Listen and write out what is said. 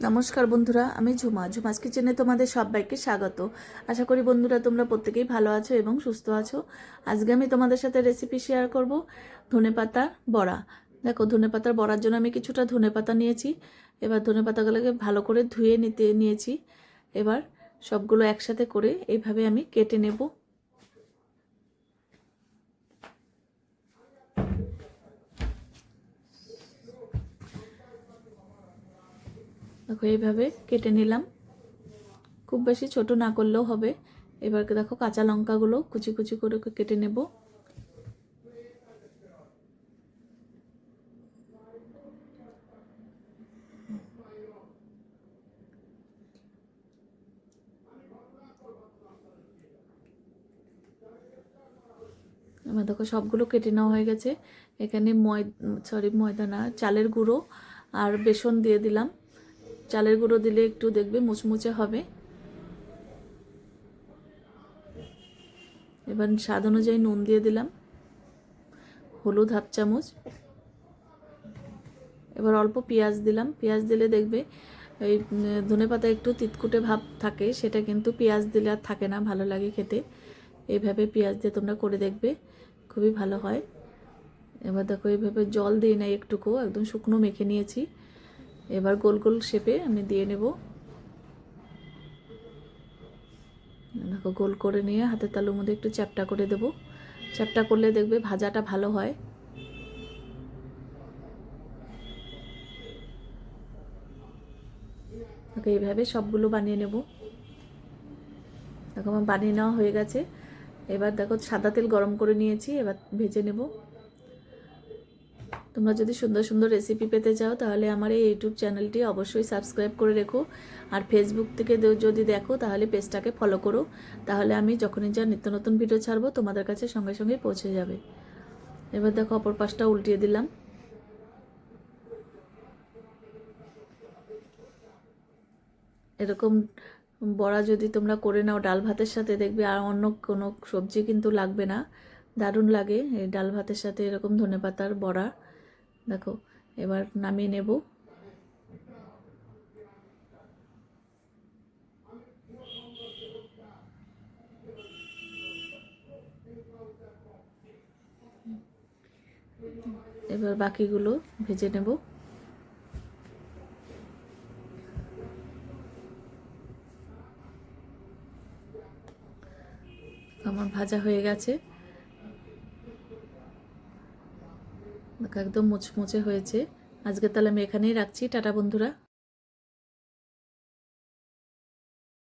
নমস্কার বন্ধুরা, আমি ঝুমা। ঝুমাস কিচেনে তোমাদের সবাইকে স্বাগত। আশা করি বন্ধুরা তোমরা প্রত্যেকেই ভালো আছো এবং সুস্থ আছো। আজকে আমি তোমাদের সাথে রেসিপি শেয়ার করব ধনে পাতার বড়া। দেখো, ধনে পাতার বড়ার জন্য আমি কিছুটা ধনে পাতা নিয়েছি। এবার ধনে পাতাগুলোকে ভালো করে ধুয়ে নিতে নিয়েছি। এবার সবগুলো একসাথে করে এইভাবে আমি কেটে নেব। দেখো, এইভাবে কেটে নিলাম। খুব বেশি ছোট না করলেও হবে। এবার দেখো, কাঁচা লঙ্কাগুলো কুচি কুচি করে কেটে নেব। এবার দেখো, সবগুলো কেটে নেওয়া হয়ে গেছে। এখানে ময় সরি ময়দা না, চালের গুঁড়ো আর বেসন দিয়ে দিলাম। চালের গুঁড়ো দিলে একটু দেখবে মুচমুচে হবে। এবার স্বাদ অনুযায়ী নুন দিয়ে দিলাম। হলুদ হাফ চামচ। এবার অল্প পেঁয়াজ দিলাম। পেঁয়াজ দিলে দেখবে এই ধনে পাতা একটু তিতকুটে ভাব থাকে, সেটা কিন্তু পেঁয়াজ দিলে আর থাকে না, ভালো লাগে খেতে। এইভাবে পেঁয়াজ দিয়ে তোমরা করে দেখবে, খুবই ভালো হয়। এবার দেখো এইভাবে জল দিই না একটুকু, একদম শুকনো মেখে নিয়েছি। এবার গোল গোল শেপে আমি দিয়ে নেব। দেখো, গোল করে নিয়ে হাতের তালুর মধ্যে একটু চ্যাপটা করে দেব। চ্যাপটা করলে দেখবে ভাজাটা ভালো হয়। ওকে এইভাবে সবগুলো বানিয়ে নেব। দেখো, আমার বানিয়ে নেওয়া হয়ে গেছে। এবার দেখো, সাদা তেল গরম করে নিয়েছি, এবার ভেজে নেব। তোমরা যদি সুন্দর সুন্দর রেসিপি পেতে চাও, তাহলে আমার এই ইউটিউব চ্যানেলটি অবশ্যই সাবস্ক্রাইব করে রেখো। আর ফেসবুক থেকে যদি দেখো, তাহলে পেজটাকে ফলো করো। তাহলে আমি যখনই যা নিত্য নতুন ভিডিও ছাড়বো, তোমাদের কাছে সঙ্গে সঙ্গে পৌঁছে যাবে। এবার দেখো, অপর পাশটা উল্টিয়ে দিলাম। এরকম বড়া যদি তোমরা করে নাও ডাল ভাতের সাথে, দেখবে আর অন্য কোনো সবজি কিন্তু লাগবে না। দারুণ লাগে এই ডাল ভাতের সাথে এরকম ধনে পাতার বড়া। দেখো এবার নামিয়ে নেব। এবার বাকিগুলো ভেজে নেব। আমার ভাজা হয়ে গেছে। একদম মুচমুচে হয়েছে। আজকে তাহলে আমি এখানেই রাখছি। টাটা বন্ধুরা।